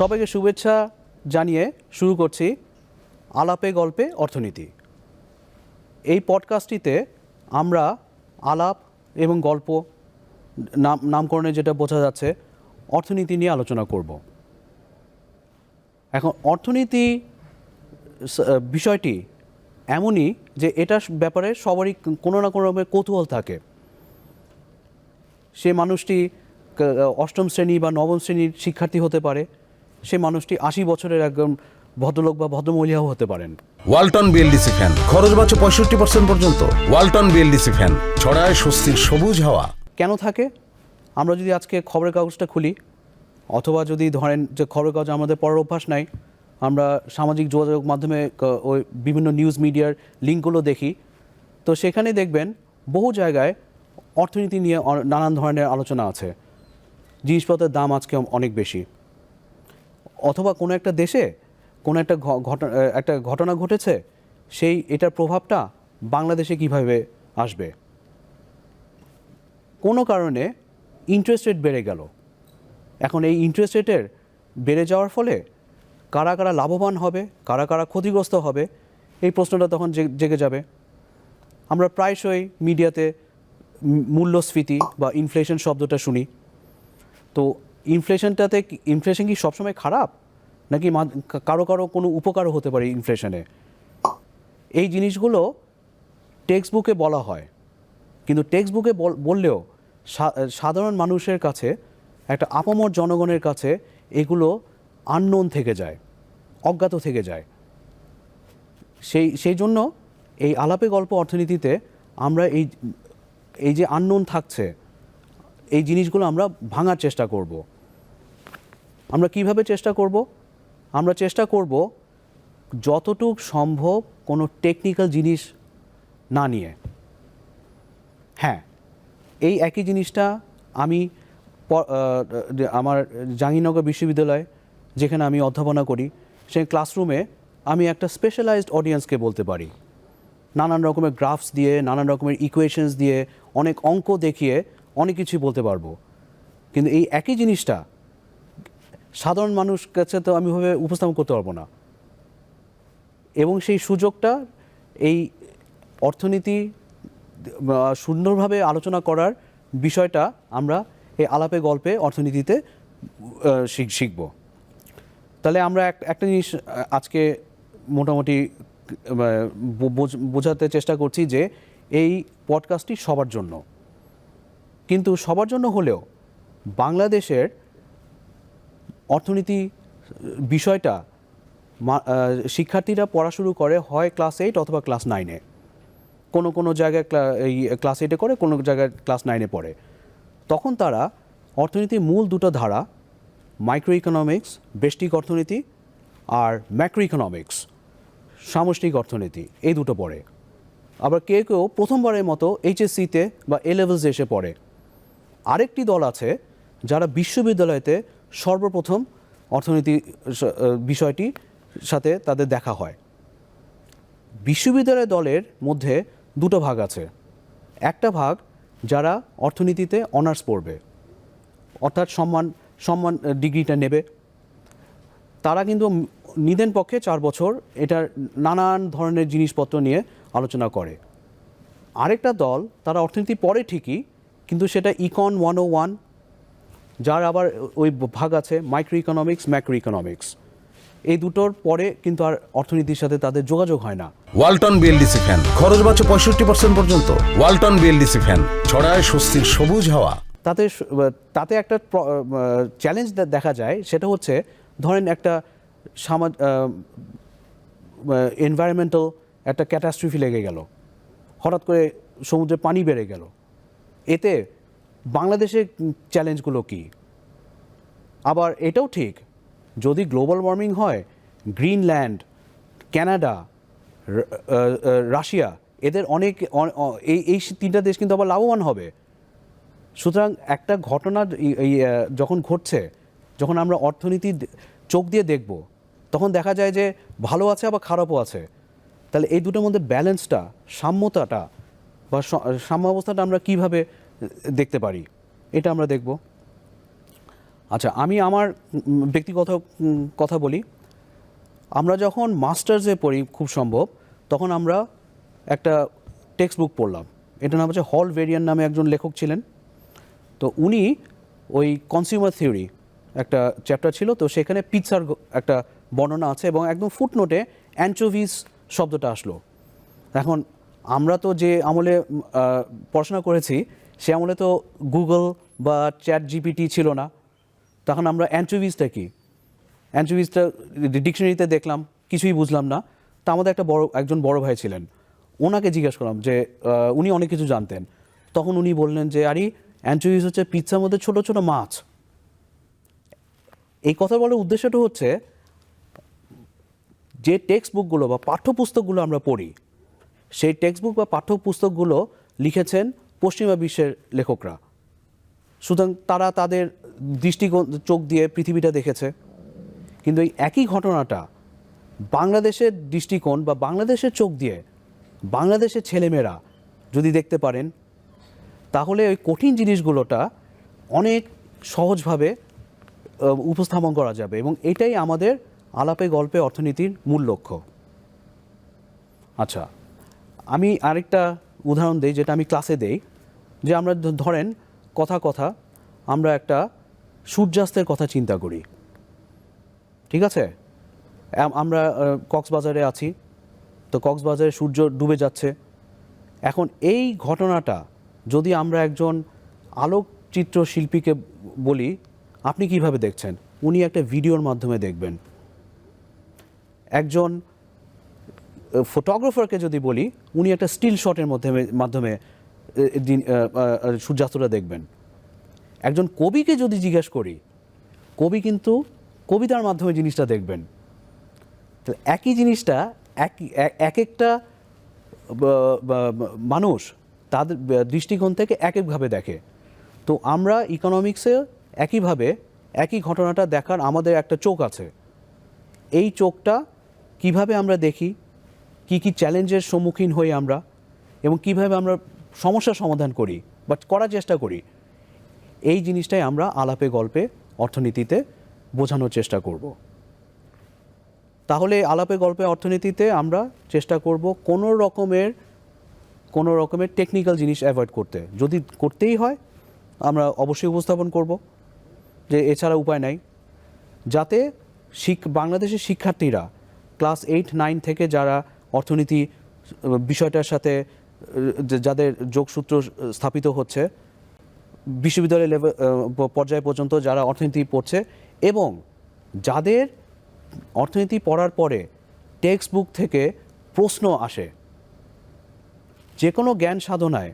সবাইকে শুভেচ্ছা জানিয়ে শুরু করছি আলাপে গল্পে অর্থনীতি। এই পডকাস্টটিতে আমরা আলাপ এবং গল্প নাম, নামকরণে যেটা বোঝা যাচ্ছে, অর্থনীতি নিয়ে আলোচনা করব। এখন অর্থনীতি বিষয়টি এমনই যে এটার ব্যাপারে সবারই কোনো না কোনো রকমের কৌতূহল থাকে। সে মানুষটি অষ্টম শ্রেণি বা নবম শ্রেণির শিক্ষার্থী হতে পারে সে মানুষটি আশি বছরের একজন ভদ্রলোক বা ভদ্রমহিলাও হতে পারেন। Walton BLDC fan. খরচ বাঁচে পঁয়ষট্টি পার্সেন্ট পর্যন্ত। Walton BLDC fan. ছড়ায় স্বস্তির সবুজ হাওয়া। কেন থাকে? আমরা যদি আজকে খবরের কাগজটা খুলি অথবা যদি ধরেন যে খবরের কাগজ আমাদের পড়ার অভ্যাস নাই আমরা সামাজিক যোগাযোগ মাধ্যমে ওই বিভিন্ন নিউজ মিডিয়ার লিঙ্কগুলো দেখি তো সেখানে দেখবেন বহু জায়গায় অর্থনীতি নিয়ে নানান ধরনের আলোচনা আছে। জিনিসপত্রের দাম আজকে অনেক বেশি। অথবা কোনো একটা দেশে কোনো একটা ঘটনা একটা ঘটনা ঘটেছে, সেই এটার প্রভাবটা বাংলাদেশে কীভাবে আসবে? কোনো কারণে ইন্টারেস্ট রেট বেড়ে গেল। এখন এই ইন্টারেস্ট রেটের বেড়ে যাওয়ার ফলে কারা কারা লাভবান হবে, কারা কারা ক্ষতিগ্রস্ত হবে, এই প্রশ্নটা তখন জেগে যাবে। আমরা প্রায়শই মিডিয়াতে মূল্যস্ফীতি বা ইনফ্লেশন শব্দটা শুনি। তো ইনফ্লেশনটাতে ইনফ্লেশন কি সবসময় খারাপ? নাকি কারও কারও কোনো উপকারও হতে পারে ইনফ্লেশনে এই জিনিসগুলো টেক্সট বুকে বলা হয়। কিন্তু টেক্সট বুকে বললেও সাধারণ মানুষের কাছে, একটা আপামর জনগণের কাছে এগুলো আননোন থেকে যায়, অজ্ঞাত থেকে যায়। সেই সেই জন্য এই আলাপে গল্প অর্থনীতিতে আমরা এই এই যে আননোন থাকছে, এই জিনিসগুলো আমরা ভাঙার চেষ্টা করব। আমরা কীভাবে চেষ্টা করব? আমরা চেষ্টা করব যতটুক সম্ভব কোনো টেকনিক্যাল জিনিস না নিয়ে। হ্যাঁ এই একই জিনিসটা আমি আমার জাহাঙ্গীরনগর বিশ্ববিদ্যালয়, যেখানে আমি অধ্যাপনা করি, সেই ক্লাসরুমে আমি একটা স্পেশালাইজড অডিয়েন্সকে বলতে পারি। নানান রকমের গ্রাফস দিয়ে, নানান রকমের ইকুয়েশনস দিয়ে, অনেক অঙ্ক দেখিয়ে অনেক কিছু বলতে পারব। কিন্তু এই একই জিনিসটা সাধারণ মানুষ কাছে তো আমি ভাবে উপস্থাপন করতে পারব না। এবং সেই সুযোগটা, এই অর্থনীতি সুন্দরভাবে আলোচনা করার বিষয়টা আমরা এই আলাপে গল্পে অর্থনীতিতে শিখ- শিখব। তাহলে আমরা এক- একটা জিনিস আজকে মোটামুটি বোঝাতে চেষ্টা করছি যে এই পডকাস্টটি সবার জন্য। কিন্তু সবার জন্য হলেও বাংলাদেশের অর্থনীতি, বিষয়টা শিক্ষার্থীরা পড়া শুরু করে হয় ক্লাস এইট অথবা ক্লাস নাইনে কোনো কোনো জায়গায় এই ক্লাস এইটে করে, কোনো জায়গায় ক্লাস নাইনে পড়ে। তখন তারা অর্থনীতির মূল দুটো ধারা মাইক্রো ইকোনমিক্স বেষ্টিক অর্থনীতি আর ম্যাক্রো ইকোনমিক্স সামষ্টিক অর্থনীতি, এই দুটো পড়ে। আবার কেউ কেউ প্রথমবারের মতো এইচএসসিতে বা এ লেভেলসে এসে পড়ে। আরেকটি দল আছে যারা বিশ্ববিদ্যালয়তে সর্বপ্রথম অর্থনীতি বিষয়টি সাথে তাদের দেখা হয়। বিশ্ববিদ্যালয় দলের মধ্যে দুটো ভাগ আছে। একটা ভাগ যারা অর্থনীতিতে অনার্স পড়বে, অর্থাৎ সম্মান সম্মান ডিগ্রিটা নেবে। তারা কিন্তু নিদেন পক্ষে চার বছর এটার নানান ধরনের জিনিসপত্র নিয়ে আলোচনা করে। আরেকটা দল তারা অর্থনীতি পড়ে ঠিকই, কিন্তু সেটা ইকন ওয়ান ও ওয়ান যার আবার ওই ভাগ আছে মাইক্রো ইকোনমিক্স ম্যাক্রো ইকোনমিক্স এই দুটোর পরে কিন্তু আর অর্থনীতির সাথে তাদের যোগাযোগ হয় না। Walton BLDC fan. খরচ বাঁচে পঁয়ষট্টি পার্সেন্ট পর্যন্ত। Walton BLDC fan. ছড়ায় স্বস্তির সবুজ হাওয়া। তাতে তাতে একটা চ্যালেঞ্জ দেখা যায় সেটা হচ্ছে ধরেন একটা সামাজ এনভায়রনমেন্টাল একটা ক্যাটাস্ট্রফি লেগে গেল। হঠাৎ করে সমুদ্রে পানি বেড়ে গেল। এতে বাংলাদেশের চ্যালেঞ্জগুলো কি? আবার এটাও ঠিক যদি গ্লোবাল ওয়ার্মিং হয় গ্রিনল্যান্ড আহ, রাশিয়া এদের অনেক এই এই তিনটা দেশ কিন্তু আবার লাভবান হবে। সুতরাং একটা ঘটনা যখন ঘটছে যখন আমরা অর্থনীতি চোখ দিয়ে দেখব তখন দেখা যায় যে ভালো আছে আবার খারাপও আছে। তাহলে এই দুটোর মধ্যে ব্যালেন্সটা সাম্যতাটা বা সাম্যাবস্থাটা আমরা কীভাবে দেখতে পারি। এটা আমরা দেখব। আচ্ছা আমি আমার ব্যক্তিগত কথা বলি। আমরা যখন মাস্টার্সে পড়ি, খুব সম্ভব, তখন আমরা একটা টেক্সট বুক পড়লাম। এটার নাম হচ্ছে হল ভেরিয়ান নামে একজন লেখক ছিলেন। তো উনি ওই কনজিউমার থিওরি একটা চ্যাপ্টার ছিল, তো সেখানে পিৎসার একটা বর্ণনা আছে এবং একদম ফুটনোটে অ্যানচোভিস শব্দটা আসলো। এখন আমরা তো যে আমলে পড়াশোনা করেছি সে আমলে তো গুগল বা চ্যাট জিপিটি ছিল না। তখন আমরা অ্যানচোভিসটা কি? অ্যানচোভিসটা ডিকশনারিতে দেখলাম, কিছুই বুঝলাম না। তা আমাদের একটা বড়, একজন বড় ভাই ছিলেন। ওনাকে জিজ্ঞেস করলাম যে উনি অনেক কিছু জানতেন। তখন উনি বললেন যে, আরে অ্যানচোভিস হচ্ছে পিৎজার মধ্যে ছোটো ছোটো মাছ। এই কথা বলার উদ্দেশ্যটা হচ্ছে, যে টেক্সট বুকগুলো বা পাঠ্যপুস্তকগুলো আমরা পড়ি, সেই টেক্সট বুক বা পাঠ্যপুস্তকগুলো লিখেছেন পশ্চিমা বিশ্বের লেখকরা। সুতরাং তারা তাদের দৃষ্টিকোণ, চোখ দিয়ে পৃথিবীটা দেখেছে। কিন্তু এই একই ঘটনাটা বাংলাদেশের দৃষ্টিকোণ বা বাংলাদেশের চোখ দিয়ে বাংলাদেশের ছেলেমেয়েরা যদি দেখতে পারেন, তাহলে ওই কঠিন জিনিসগুলোটা অনেক সহজভাবে উপস্থাপন করা যাবে এবং এটাই আমাদের আলাপে গল্পে অর্থনীতির মূল লক্ষ্য। আচ্ছা আমি আরেকটা উদাহরণ দিই যেটা আমি ক্লাসে দেই। যে আমরা ধরেন কথা কথা আমরা একটা সূর্যাস্তের কথা চিন্তা করি। ঠিক আছে? আমরা কক্সবাজারে আছি, তো কক্সবাজারে সূর্য ডুবে যাচ্ছে। এখন এই ঘটনাটা যদি আমরা একজন আলোকচিত্র শিল্পীকে বলি, আপনি কীভাবে দেখছেন? উনি একটা ভিডিওর মাধ্যমে দেখবেন। একজন ফটোগ্রাফারকে যদি বলি, উনি একটা স্টিল শটের মাধ্যমে মাধ্যমে সূর্যাস্তটা দেখবেন। একজন কবিকে যদি জিজ্ঞেস করি, কবি কিন্তু কবিতার মাধ্যমে জিনিসটা দেখবেন। তো একই জিনিসটা এক এক- এক একটা মানুষ তাদের দৃষ্টিকোণ থেকে এক একভাবে দেখে। তো আমরা ইকোনমিক্সে একইভাবে একই ঘটনাটা দেখার আমাদের একটা চোখ আছে। এই চোখটা কীভাবে আমরা দেখি? কি কি চ্যালেঞ্জের সম্মুখীন হই আমরা? এবং কীভাবে আমরা সমস্যার সমাধান করি বাট করার চেষ্টা করি। এই জিনিসটাই আমরা আলাপে গল্পে, অর্থনীতিতে বোঝানোর চেষ্টা করব। তাহলে আলাপে গল্পে, অর্থনীতিতে আমরা চেষ্টা করব কোনো রকমের কোনো রকমের টেকনিক্যাল জিনিস অ্যাভয়েড করতে। যদি করতেই হয়, আমরা অবশ্যই উপস্থাপন করব যে এছাড়া উপায় নাই। যাতে শিক, বাংলাদেশের শিক্ষার্থীরা ক্লাস এইট নাইন থেকে যারা অর্থনীতি, বিষয়টার সাথে যাদের যোগসূত্র স্থাপিত হচ্ছে, বিশ্ববিদ্যালয় লেভেল পর্যায় পর্যন্ত যারা অর্থনীতি পড়ছে এবং যাদের অর্থনীতি পড়ার পরে টেক্সট বুক থেকে প্রশ্ন আসে যে কোনো জ্ঞান সাধনায়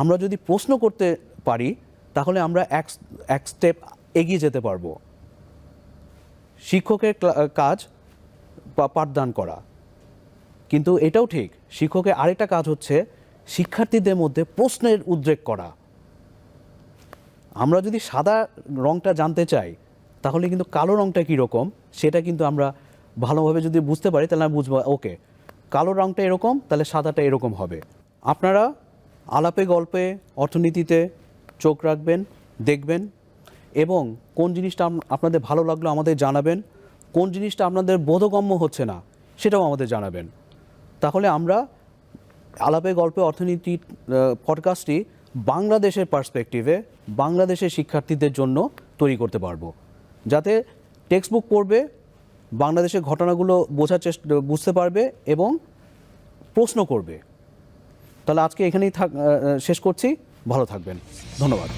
আমরা যদি প্রশ্ন করতে পারি, তাহলে আমরা এক এক স্টেপ এগিয়ে যেতে পারব। শিক্ষকের কাজ পাঠদান করা। কিন্তু এটাও ঠিক, শিক্ষকের আরেকটা কাজ হচ্ছে শিক্ষার্থীদের মধ্যে প্রশ্নের উদ্রেক করা। আমরা যদি সাদা রংটা জানতে চাই, তাহলে কিন্তু কালো রংটা কীরকম সেটা কিন্তু আমরা ভালোভাবে যদি বুঝতে পারি, তাহলে আমরা বুঝব, ওকে, কালো রংটা এরকম, তাহলে সাদাটা এরকম হবে। আপনারা আলাপে গল্পে, অর্থনীতিতে চোখ রাখবেন, দেখবেন, এবং কোন জিনিসটা আপনাদের ভালো লাগল আমাদের জানাবেন, কোন জিনিসটা আপনাদের বোধগম্য হচ্ছে না, সেটাও আমাদের জানাবেন। তাহলে আমরা আলাপে গল্পে অর্থনীতি পডকাস্টটি বাংলাদেশের পার্সপেক্টিভে বাংলাদেশের শিক্ষার্থীদের জন্য তৈরি করতে পারব। যাতে টেক্সট বুক পড়বে, বাংলাদেশের ঘটনাগুলো বোঝার চেষ্টা, বুঝতে পারবে এবং প্রশ্ন করবে। তাহলে আজকে এখানেই থাক শেষ করছি। ভালো থাকবেন। ধন্যবাদ।